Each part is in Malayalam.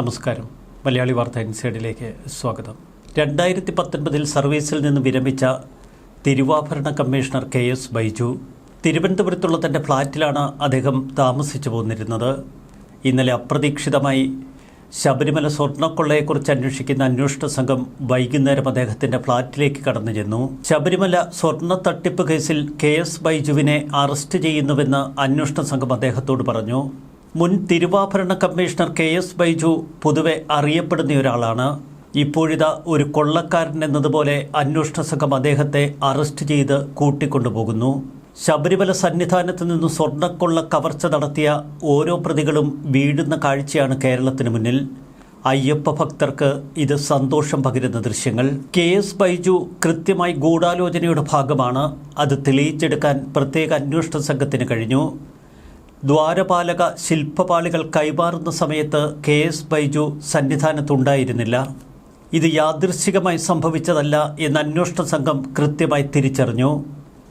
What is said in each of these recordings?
നമസ്കാരം. മലയാളി വാർത്ത ഇൻസൈഡിലേക്ക് സ്വാഗതം. രണ്ടായിരത്തി പത്തൊൻപതിൽ സർവീസിൽ നിന്ന് വിരമിച്ച തിരുവാഭരണ കമ്മീഷണർ കെ എസ് ബൈജു തിരുവനന്തപുരത്തുള്ള തന്റെ ഫ്ലാറ്റിലാണ് അദ്ദേഹം താമസിച്ചു പോന്നിരുന്നത്. ഇന്നലെ അപ്രതീക്ഷിതമായി ശബരിമല സ്വർണക്കൊള്ളയെക്കുറിച്ച് അന്വേഷിക്കുന്ന അന്വേഷണ സംഘം വൈകുന്നേരം അദ്ദേഹത്തിന്റെ ഫ്ളാറ്റിലേക്ക് കടന്നു ചെന്നു. ശബരിമല സ്വർണ തട്ടിപ്പ് കേസിൽ കെ എസ് ബൈജുവിനെ അറസ്റ്റ് ചെയ്യുന്നുവെന്ന് അന്വേഷണ സംഘം അദ്ദേഹത്തോട് പറഞ്ഞു. മുൻ തിരുവാഭരണ കമ്മീഷണർ കെ എസ് ബൈജു പൊതുവെ അറിയപ്പെടുന്ന ഒരാളാണ്. ഇപ്പോഴിതാ ഒരു കൊള്ളക്കാരൻ എന്നതുപോലെ അന്വേഷണ സംഘം അദ്ദേഹത്തെ അറസ്റ്റ് ചെയ്ത് കൂട്ടിക്കൊണ്ടുപോകുന്നു. ശബരിമല സന്നിധാനത്ത് നിന്ന് സ്വർണക്കൊള്ള കവർച്ച നടത്തിയ ഓരോ പ്രതികളും വീഴുന്ന കാഴ്ചയാണ് കേരളത്തിന് മുന്നിൽ. അയ്യപ്പ ഭക്തർക്ക് ഇത് സന്തോഷം പകരുന്ന ദൃശ്യങ്ങൾ. കെ എസ് ബൈജു കൃത്യമായി ഗൂഢാലോചനയുടെ ഭാഗമാണ്. അത് തെളിയിച്ചെടുക്കാൻ പ്രത്യേക അന്വേഷണ സംഘത്തിന് കഴിഞ്ഞു. ദ്വാരപാലക ശില്പപാളികൾ കൈമാറുന്ന സമയത്ത് കെ എസ് ബൈജു സന്നിധാനത്തുണ്ടായിരുന്നില്ല. ഇത് യാദൃശികമായി സംഭവിച്ചതല്ല എന്ന് അന്വേഷണ സംഘം കൃത്യമായി തിരിച്ചറിഞ്ഞു.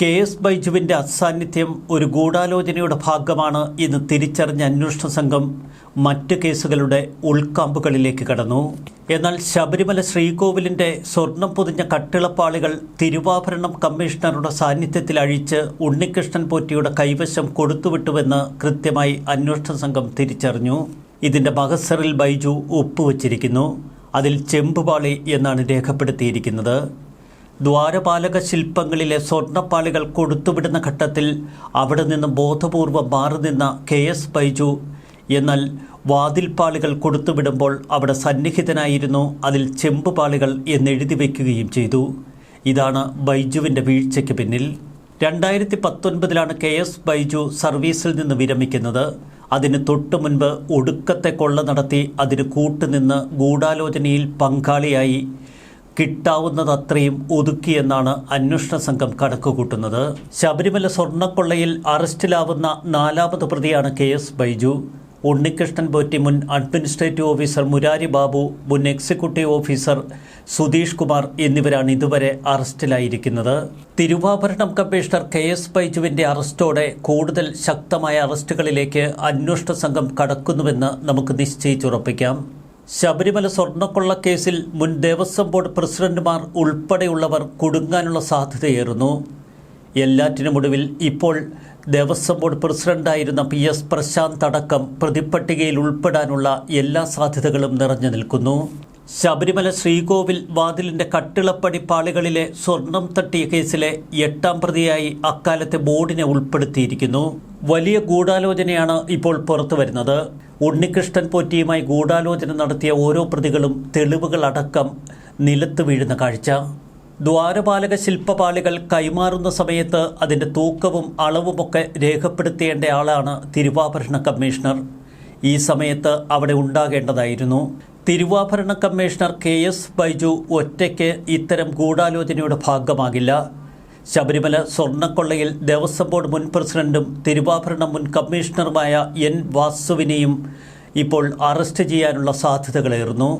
കെ എസ് ബൈജുവിന്റെ അസാന്നിധ്യം ഒരു ഗൂഢാലോചനയുടെ ഭാഗമാണ് എന്ന് തിരിച്ചറിഞ്ഞ അന്വേഷണ സംഘം മറ്റ് കേസുകളുടെ ഉൾക്കാമ്പുകളിലേക്ക് കടന്നു. എന്നാൽ ശബരിമല ശ്രീകോവിലിന്റെ സ്വർണം പൊതിഞ്ഞ കട്ടിളപ്പാളികൾ തിരുവാഭരണം കമ്മീഷണറുടെ സാന്നിധ്യത്തിൽ അഴിച്ച് ഉണ്ണികൃഷ്ണൻ പോറ്റിയുടെ കൈവശം കൊടുത്തുവിട്ടുവെന്ന് കൃത്യമായി അന്വേഷണ സംഘം തിരിച്ചറിഞ്ഞു. ഇതിന്റെ മഹസറിൽ ബൈജു ഒപ്പുവച്ചിരിക്കുന്നു. അതിൽ ചെമ്പുപാളി എന്നാണ് രേഖപ്പെടുത്തിയിരിക്കുന്നത്. ദ്വാരപാലക ശില്പങ്ങളിലെ സ്വർണപ്പാളികൾ കൊടുത്തുവിടുന്ന ഘട്ടത്തിൽ അവിടെ നിന്ന് ബോധപൂർവം മാറി നിന്ന കെ എസ് ബൈജു എന്നാൽ വാതിൽപ്പാളികൾ കൊടുത്തുവിടുമ്പോൾ അവിടെ സന്നിഹിതനായിരുന്നു. അതിൽ ചെമ്പുപാളികൾ എന്നെഴുതി വയ്ക്കുകയും ചെയ്തു. ഇതാണ് ബൈജുവിന്റെ വീഴ്ചയ്ക്ക് പിന്നിൽ. രണ്ടായിരത്തി പത്തൊൻപതിലാണ് കെ എസ് ബൈജു സർവീസിൽ നിന്ന് വിരമിക്കുന്നത്. അതിന് തൊട്ടു മുൻപ് ഒടുക്കത്തെ കൊള്ള നടത്തി അതിന് കൂട്ടുനിന്ന് ഗൂഢാലോചനയിൽ പങ്കാളിയായി. കിട്ടാവുന്നതത്രയും ഒതുക്കിയെന്നാണ് അന്വേഷണ സംഘം കണക്കുകൂട്ടുന്നത്. ശബരിമല സ്വർണക്കൊള്ളയിൽ അറസ്റ്റിലാവുന്ന നാലാമത് പ്രതിയാണ് കെ എസ് ബൈജു. ഉണ്ണികൃഷ്ണൻ പോറ്റി മുൻ അഡ്മിനിസ്ട്രേറ്റീവ് ഓഫീസർ മുരാരി ബാബു മുൻ എക്സിക്യൂട്ടീവ് ഓഫീസർ സുധീഷ് കുമാർ എന്നിവരാണ് ഇതുവരെ അറസ്റ്റിലായിരിക്കുന്നത്. തിരുവാഭരണം കമ്മീഷണർ കെ എസ് ബൈജുവിന്റെ അറസ്റ്റോടെ കൂടുതൽ ശക്തമായ അറസ്റ്റുകളിലേക്ക് അന്വേഷണ സംഘം കടക്കുന്നുവെന്ന് നമുക്ക് നിശ്ചയിച്ചുറപ്പിക്കാം. ശബരിമല സ്വർണക്കൊള്ള കേസിൽ മുൻ ദേവസ്വം ബോർഡ് പ്രസിഡന്റുമാർ ഉൾപ്പെടെയുള്ളവർ കുടുങ്ങാനുള്ള സാധ്യതയേറുന്നു. എല്ലാറ്റിനുമൊടുവിൽ ഇപ്പോൾ ദേവസ്വം ബോർഡ് പ്രസിഡന്റായിരുന്ന പി എസ് പ്രശാന്ത് അടക്കം പ്രതിപ്പട്ടികയിൽ ഉൾപ്പെടാനുള്ള എല്ലാ സാധ്യതകളും നിറഞ്ഞു നിൽക്കുന്നു. ശബരിമല ശ്രീകോവിൽ വാതിലിന്റെ കട്ടിളപ്പടി പാളികളിലെ സ്വർണം തട്ടിയ കേസിലെ എട്ടാം പ്രതിയായി അക്കാലത്തെ ബോർഡിനെ ഉൾപ്പെടുത്തിയിരിക്കുന്നു. വലിയ ഗൂഢാലോചനയാണ് ഇപ്പോൾ പുറത്തുവരുന്നത് ഉണ്ണികൃഷ്ണൻ പോറ്റിയുമായി ഗൂഢാലോചന നടത്തിയ ഓരോ പ്രതികളും തെളിവുകളടക്കം നിലത്ത് വീഴുന്ന കാഴ്ച. ദ്വാരപാലക ശില്പപാളികൾ കൈമാറുന്ന സമയത്ത് അതിന്റെ തൂക്കവും അളവുമൊക്കെ രേഖപ്പെടുത്തേണ്ട ആളാണ് തിരുവാഭരണ കമ്മീഷണർ. ഈ സമയത്ത് അവിടെ ഉണ്ടാകേണ്ടതായിരുന്നു. തിരുവാഭരണ കമ്മീഷണർ കെ എസ് ബൈജു ഒറ്റയ്ക്ക് ഇത്തരം ഗൂഢാലോചനയുടെ ഭാഗമാകില്ല. ശബരിമല സ്വർണക്കൊള്ളയിൽ ദേവസ്വം ബോർഡ് മുൻ പ്രസിഡന്റും തിരുവാഭരണ മുൻ കമ്മീഷണറുമായ എൻ വാസുവിനെയും ഇപ്പോൾ അറസ്റ്റ് ചെയ്യാനുള്ള സാധ്യതകളേറുന്നു.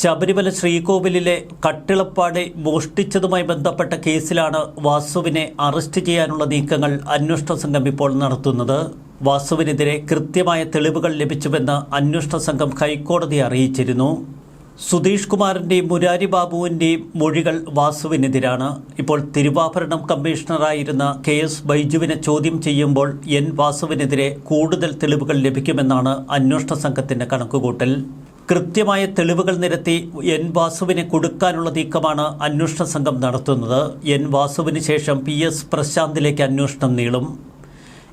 ശബരിമല ശ്രീകോവിലിലെ കട്ടിളപ്പാടെ മോഷ്ടിച്ചതുമായി ബന്ധപ്പെട്ട കേസിലാണ് വാസുവിനെ അറസ്റ്റ് ചെയ്യാനുള്ള നീക്കങ്ങൾ അന്വേഷണ സംഘം ഇപ്പോൾ നടത്തുന്നത്. വാസുവിനെതിരെ കൃത്യമായ തെളിവുകൾ ലഭിച്ചുവെന്ന് അന്വേഷണ സംഘം ഹൈക്കോടതിയെ അറിയിച്ചിരുന്നു. സുധീഷ് കുമാറിന്റെയും മുരാരി ബാബുവിന്റെയും മൊഴികൾ വാസുവിനെതിരാണ്. ഇപ്പോൾ തിരുവാഭരണം കമ്മീഷണറായിരുന്ന കെ എസ് ബൈജുവിനെ ചോദ്യം ചെയ്യുമ്പോൾ എൻ വാസുവിനെതിരെ കൂടുതൽ തെളിവുകൾ ലഭിക്കുമെന്നാണ് അന്വേഷണ സംഘത്തിന്റെ കണക്കുകൂട്ടൽ. കൃത്യമായ തെളിവുകൾ നിരത്തി എൻ വാസുവിനെ കൊടുക്കാനുള്ള നീക്കമാണ് അന്വേഷണ സംഘം നടത്തുന്നത്. എൻ വാസുവിന് ശേഷം പി എസ് പ്രശാന്തിലേക്ക് അന്വേഷണം നീളും.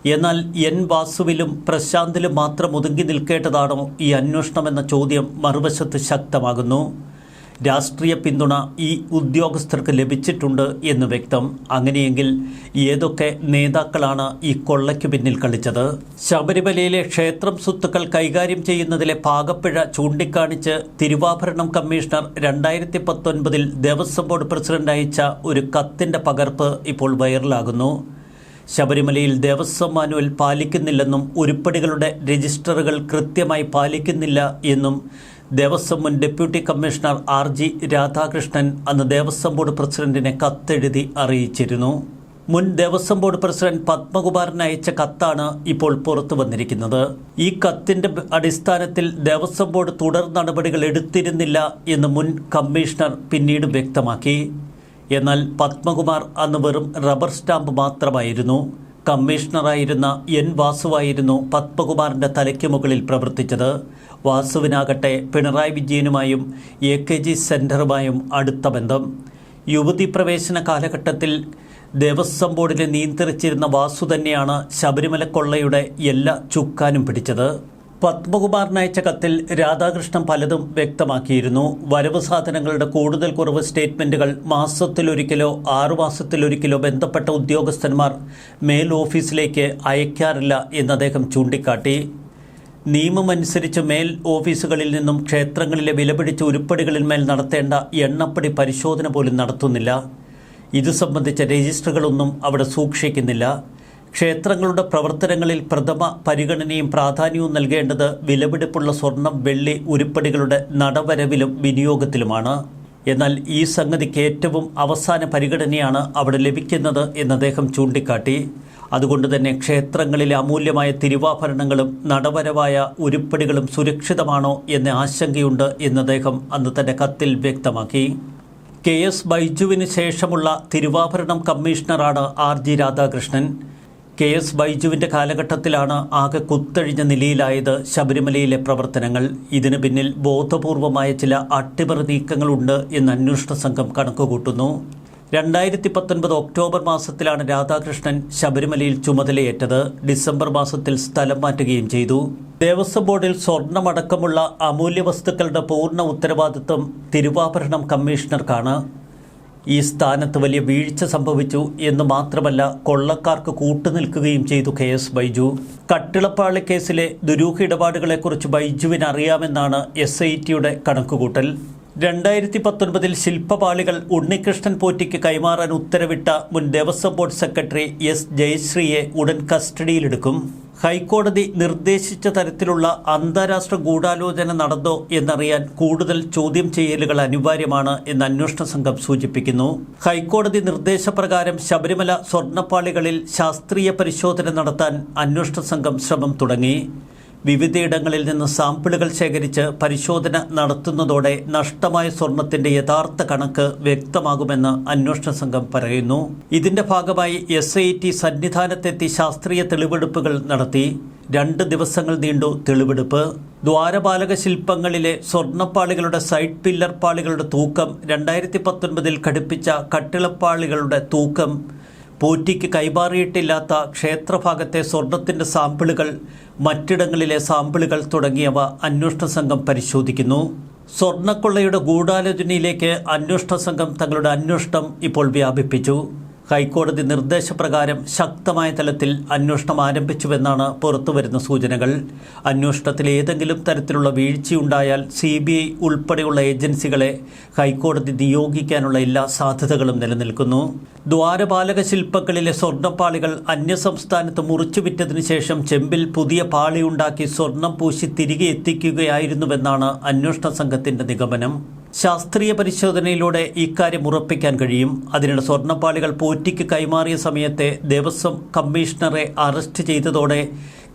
എന്നാൽ എൻ വാസുവിലും പ്രശാന്തിലും മാത്രം ഒതുങ്ങി നിൽക്കേണ്ടതാണോ ഈ അന്വേഷണമെന്ന ചോദ്യം മറുവശത്ത് ശക്തമാകുന്നു. രാഷ്ട്രീയ പിന്തുണ ഈ ഉദ്യോഗസ്ഥർക്ക് ലഭിച്ചിട്ടുണ്ട് എന്ന് വ്യക്തം. അങ്ങനെയെങ്കിൽ ഏതൊക്കെ നേതാക്കളാണ് ഈ കൊള്ളയ്ക്ക് പിന്നിൽ കളിച്ചത്? ശബരിമലയിലെ ക്ഷേത്രം സ്വത്തുക്കൾ കൈകാര്യം ചെയ്യുന്നതിലെ പാകപ്പിഴ ചൂണ്ടിക്കാണിച്ച് തിരുവാഭരണം കമ്മീഷണർ രണ്ടായിരത്തി പത്തൊൻപതിൽ ദേവസ്വം ബോർഡ് പ്രസിഡന്റ് അയച്ച ഒരു കത്തിന്റെ പകർപ്പ് ഇപ്പോൾ വൈറലാകുന്നു. ശബരിമലയിൽ ദേവസ്വം മാനുവൽ പാലിക്കുന്നില്ലെന്നും ഉരുപ്പടികളുടെ രജിസ്റ്ററുകൾ കൃത്യമായി പാലിക്കുന്നില്ല എന്നും ദേവസ്വം മുൻ deputy commissioner R G Radhakrishnan അന്ന് ദേവസ്വം ബോർഡ് പ്രസിഡന്റിനെ കത്തെഴുതി അറിയിച്ചിരുന്നു. മുൻ ദേവസ്വം ബോർഡ് പ്രസിഡന്റ് പത്മകുമാരൻ അയച്ച കത്താണ് ഇപ്പോൾ പുറത്തു വന്നിരിക്കുന്നത്. ഈ കത്തിന്റെ അടിസ്ഥാനത്തിൽ ദേവസ്വം ബോർഡ് തുടർ നടപടികൾ എടുത്തിരുന്നില്ല എന്ന് മുൻ കമ്മീഷണർ പിന്നീട് വ്യക്തമാക്കി. എന്നാൽ പത്മകുമാർ അന്ന് വെറും റബ്ബർ സ്റ്റാമ്പ് മാത്രമായിരുന്നു. കമ്മീഷണറായിരുന്ന എൻ വാസുവായിരുന്നു പത്മകുമാറിന്റെ തലയ്ക്ക് മുകളിൽ പ്രവർത്തിച്ചത്. വാസുവിനാകട്ടെ പിണറായി വിജയനുമായും എ കെ ജി സെന്ററുമായും അടുത്ത ബന്ധം. യുവതി പ്രവേശന കാലഘട്ടത്തിൽ ദേവസ്വം ബോർഡിനെ നിയന്ത്രിച്ചിരുന്ന വാസു തന്നെയാണ് ശബരിമല കൊള്ളയുടെ എല്ലാ ചുക്കാനും പിടിച്ചത്. പത്മകുമാറിന് അയച്ച കത്തിൽ രാധാകൃഷ്ണൻ പലതും വ്യക്തമാക്കിയിരുന്നു. വരവ് സാധനങ്ങളുടെ കൂടുതൽ കുറവ് സ്റ്റേറ്റ്മെന്റുകൾ മാസത്തിലൊരിക്കലോ ആറുമാസത്തിലൊരിക്കലോ ബന്ധപ്പെട്ട ഉദ്യോഗസ്ഥന്മാർ മേൽ ഓഫീസിലേക്ക് അയക്കാറില്ല എന്ന് അദ്ദേഹം ചൂണ്ടിക്കാട്ടി. നിയമമനുസരിച്ച് മേൽ ഓഫീസുകളിൽ നിന്നും ക്ഷേത്രങ്ങളിലെ വിലപിടിച്ച ഉരുപ്പടികളിന്മേൽ നടത്തേണ്ട എണ്ണപ്പടി പരിശോധന പോലും നടത്തുന്നില്ല. ഇത് സംബന്ധിച്ച രജിസ്റ്ററുകളൊന്നും അവിടെ സൂക്ഷിക്കുന്നില്ല. ക്ഷേത്രങ്ങളുടെ പ്രവർത്തനങ്ങളിൽ പ്രഥമ പരിഗണനയും പ്രാധാന്യവും നൽകേണ്ടത് വിലപിടിപ്പുള്ള സ്വർണം വെള്ളി ഉരുപ്പടികളുടെ നടവരവിലും വിനിയോഗത്തിലുമാണ്. എന്നാൽ ഈ സംഗതിക്ക് ഏറ്റവും അവസാന പരിഗണനയാണ് അവിടെ ലഭിക്കുന്നത് എന്ന് അദ്ദേഹം ചൂണ്ടിക്കാട്ടി. അതുകൊണ്ട് തന്നെ ക്ഷേത്രങ്ങളിലെ അമൂല്യമായ തിരുവാഭരണങ്ങളും നടവരവായ ഉരുപ്പടികളും സുരക്ഷിതമാണോ എന്ന ആശങ്കയുണ്ട് എന്ന് അദ്ദേഹം അന്ന് തന്റെ കത്തിൽ വ്യക്തമാക്കി. കെ എസ് ബൈജുവിന് ശേഷമുള്ള തിരുവാഭരണം കമ്മീഷണറാണ് R G Radhakrishnan. K S ബൈജുവിന്റെ കാലഘട്ടത്തിലാണ് ആകെ കുത്തഴിഞ്ഞ നിലയിലായത് ശബരിമലയിലെ പ്രവർത്തനങ്ങൾ. ഇതിന് പിന്നിൽ ബോധപൂർവമായ ചില അട്ടിമറി നീക്കങ്ങളുണ്ട് എന്ന് അന്വേഷണ സംഘം കണക്കുകൂട്ടുന്നു. രണ്ടായിരത്തി പത്തൊൻപത് ഒക്ടോബർ മാസത്തിലാണ് രാധാകൃഷ്ണൻ ശബരിമലയിൽ ചുമതലയേറ്റത്. ഡിസംബർ മാസത്തിൽ സ്ഥലം മാറ്റുകയും ചെയ്തു. ദേവസ്വം ബോർഡിൽ സ്വർണമടക്കമുള്ള അമൂല്യ വസ്തുക്കളുടെ പൂർണ ഉത്തരവാദിത്വം തിരുവാഭരണം കമ്മീഷണർക്കാണ്. ഈ സ്ഥാനത്ത് വലിയ വീഴ്ച സംഭവിച്ചു എന്ന് മാത്രമല്ല കൊള്ളക്കാർക്ക് കൂട്ടുനിൽക്കുകയും ചെയ്തു കെ എസ് ബൈജു. കട്ടിളപ്പാളി കേസിലെ ദുരൂഹ ഇടപാടുകളെക്കുറിച്ച് ബൈജുവിന് അറിയാമെന്നാണ് എസ് ഐ ടിയുടെ കണക്കുകൂട്ടൽ. രണ്ടായിരത്തി പത്തൊൻപതിൽ ശില്പപാളികൾ ഉണ്ണികൃഷ്ണൻ പോറ്റിക്ക് കൈമാറാൻ ഉത്തരവിട്ട മുൻ ദേവസ്വം ബോർഡ് സെക്രട്ടറി എസ് ജയശ്രീയെ ഉടൻ കസ്റ്റഡിയിലെടുക്കും. ഹൈക്കോടതി നിർദ്ദേശിച്ച തരത്തിലുള്ള അന്താരാഷ്ട്ര ഗൂഢാലോചന നടന്നോ എന്നറിയാൻ കൂടുതൽ ചോദ്യം ചെയ്യലുകൾ അനിവാര്യമാണ് എന്ന് അന്വേഷണ സംഘം സൂചിപ്പിക്കുന്നു. ഹൈക്കോടതി നിർദ്ദേശപ്രകാരം ശബരിമല സ്വർണപ്പാളികളിൽ ശാസ്ത്രീയ പരിശോധന നടത്താൻ അന്വേഷണ സംഘം ശ്രമം തുടങ്ങി. വിവിധയിടങ്ങളിൽ നിന്ന് സാമ്പിളുകൾ ശേഖരിച്ച് പരിശോധന നടത്തുന്നതോടെ നഷ്ടമായ സ്വർണത്തിന്റെ യഥാർത്ഥ കണക്ക് വ്യക്തമാകുമെന്ന് അന്വേഷണ സംഘം പറയുന്നു. ഇതിന്റെ ഭാഗമായി എസ് ഐ ടി സന്നിധാനത്തെത്തി ശാസ്ത്രീയ തെളിവെടുപ്പുകൾ നടത്തി. രണ്ട് ദിവസങ്ങൾ നീണ്ടു തെളിവെടുപ്പ്. ദ്വാരപാലക ശില്പങ്ങളിലെ സ്വർണപ്പാളികളുടെ സൈഡ് പില്ലർ പാളികളുടെ തൂക്കം രണ്ടായിരത്തി പത്തൊൻപതിൽ ഘടിപ്പിച്ച കട്ടിളപ്പാളികളുടെ തൂക്കം പോറ്റിക്ക് കൈമാറിയിട്ടില്ലാത്ത ക്ഷേത്രഭാഗത്തെ സ്വർണത്തിന്റെ സാമ്പിളുകൾ മറ്റിടങ്ങളിലെ സാമ്പിളുകൾ തുടങ്ങിയവ അന്വേഷണ സംഘം പരിശോധിക്കുന്നു. സ്വർണക്കൊള്ളയുടെ ഗൂഢാലോചനയിലേക്ക് അന്വേഷണ സംഘം തങ്ങളുടെ അന്വേഷണം ഇപ്പോൾ വ്യാപിപ്പിച്ചു. ഹൈക്കോടതി നിർദ്ദേശപ്രകാരം ശക്തമായ തലത്തിൽ അന്വേഷണം ആരംഭിച്ചുവെന്നാണ് പുറത്തുവരുന്ന സൂചനകൾ. അന്വേഷണത്തിൽ ഏതെങ്കിലും തരത്തിലുള്ള വീഴ്ചയുണ്ടായാൽ സി ബി ഐ ഉൾപ്പെടെയുള്ള ഏജൻസികളെ ഹൈക്കോടതി നിയോഗിക്കാനുള്ള എല്ലാ സാധ്യതകളും നിലനിൽക്കുന്നു. ദ്വാരപാലക ശില്പങ്ങളിലെ സ്വർണപ്പാളികൾ അന്യസംസ്ഥാനത്ത് മുറിച്ചു വിറ്റതിനു ശേഷം ചെമ്പിൽ പുതിയ പാളിയുണ്ടാക്കി സ്വർണം പൂശി തിരികെ എത്തിക്കുകയായിരുന്നുവെന്നാണ് അന്വേഷണ സംഘത്തിന്റെ നിഗമനം. ശാസ്ത്രീയ പരിശോധനയിലൂടെ ഇക്കാര്യം ഉറപ്പിക്കാൻ കഴിയും. അതിനിടെ സ്വർണപ്പാളികൾ പോറ്റിക്ക് കൈമാറിയ സമയത്തെ ദേവസ്വം കമ്മീഷണറെ അറസ്റ്റ് ചെയ്തതോടെ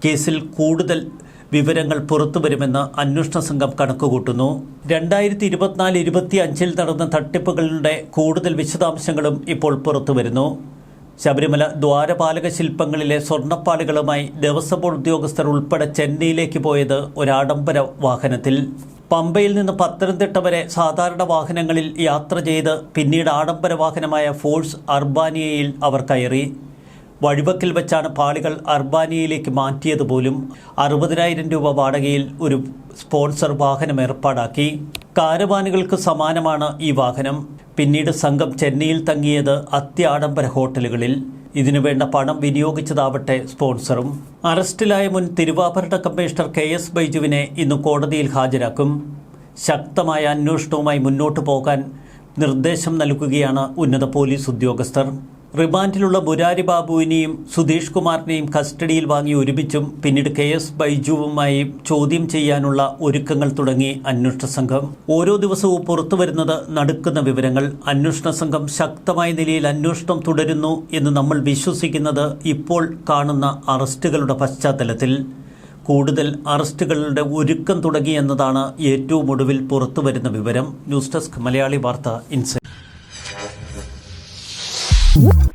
കേസിൽ കൂടുതൽ വിവരങ്ങൾ പുറത്തുവരുമെന്ന് അന്വേഷണ സംഘം കണക്കുകൂട്ടുന്നു. രണ്ടായിരത്തി ഇരുപത്തിനാല് ഇരുപത്തി അഞ്ചിൽ നടന്ന തട്ടിപ്പുകളുടെ കൂടുതൽ വിശദാംശങ്ങളും ഇപ്പോൾ പുറത്തുവരുന്നു. ശബരിമല ദ്വാരപാലക ശില്പങ്ങളിലെ സ്വർണപ്പാളികളുമായി ദേവസ്വം ബോർഡ് ഉദ്യോഗസ്ഥർ ഉൾപ്പെടെ ചെന്നൈയിലേക്ക് പോയത് ഒരാഡംബര വാഹനത്തിൽ. പമ്പയിൽ നിന്ന് പത്തനംതിട്ട വരെ സാധാരണ വാഹനങ്ങളിൽ യാത്ര ചെയ്ത് പിന്നീട് ആഡംബര വാഹനമായ ഫോഴ്സ് അർബാനിയയിൽ അവർ കയറി. വഴിവക്കിൽ വെച്ചാണ് പാളികൾ അർബാനിയയിലേക്ക് മാറ്റിയത് പോലും അറുപതിനായിരം രൂപ വാടകയിൽ ഒരു സ്പോൺസർ വാഹനം ഏർപ്പാടാക്കി. കാരവാനുകൾക്ക് സമാനമാണ് ഈ വാഹനം. പിന്നീട് സംഘം ചെന്നൈയിൽ തങ്ങിയത് അത്യാഡംബര ഹോട്ടലുകളിൽ. ഇതിനു വേണ്ട പണം വിനിയോഗിച്ചതാവട്ടെ സ്പോൺസറും. അറസ്റ്റിലായ മുൻ തിരുവാഭരണ കമ്മീഷണർ കെ എസ് ബൈജുവിനെ ഇന്ന് കോടതിയിൽ ഹാജരാക്കും. ശക്തമായ അന്വേഷണവുമായി മുന്നോട്ടു പോകാൻ നിർദ്ദേശം നൽകുകയാണ് ഉന്നത പോലീസ് ഉദ്യോഗസ്ഥർ. റിമാൻഡിലുള്ള മുരാരി ബാബുവിനെയും സുധീഷ് കുമാറിനെയും കസ്റ്റഡിയിൽ വാങ്ങി ഒരുമിച്ചും പിന്നീട് കെ എസ് ബൈജുവുമായി ചോദ്യം ചെയ്യാനുള്ള ഒരുക്കങ്ങൾ തുടങ്ങി അന്വേഷണ സംഘം. ഓരോ ദിവസവും പുറത്തു വരുന്നത് നടുക്കുന്ന വിവരങ്ങൾ. അന്വേഷണ സംഘം ശക്തമായ നിലയിൽ അന്വേഷണം തുടരുന്നു എന്ന് നമ്മൾ വിശ്വസിക്കുന്നത് ഇപ്പോൾ കാണുന്ന അറസ്റ്റുകളുടെ പശ്ചാത്തലത്തിൽ. കൂടുതൽ അറസ്റ്റുകളുടെ ഒരുക്കം തുടങ്ങി എന്നതാണ് ഏറ്റവും ഒടുവിൽ പുറത്തുവരുന്ന വിവരം. ന്യൂസ് ഡെസ്ക് മലയാളി വാർത്ത ഇൻസൈറ്റ്. Whoop!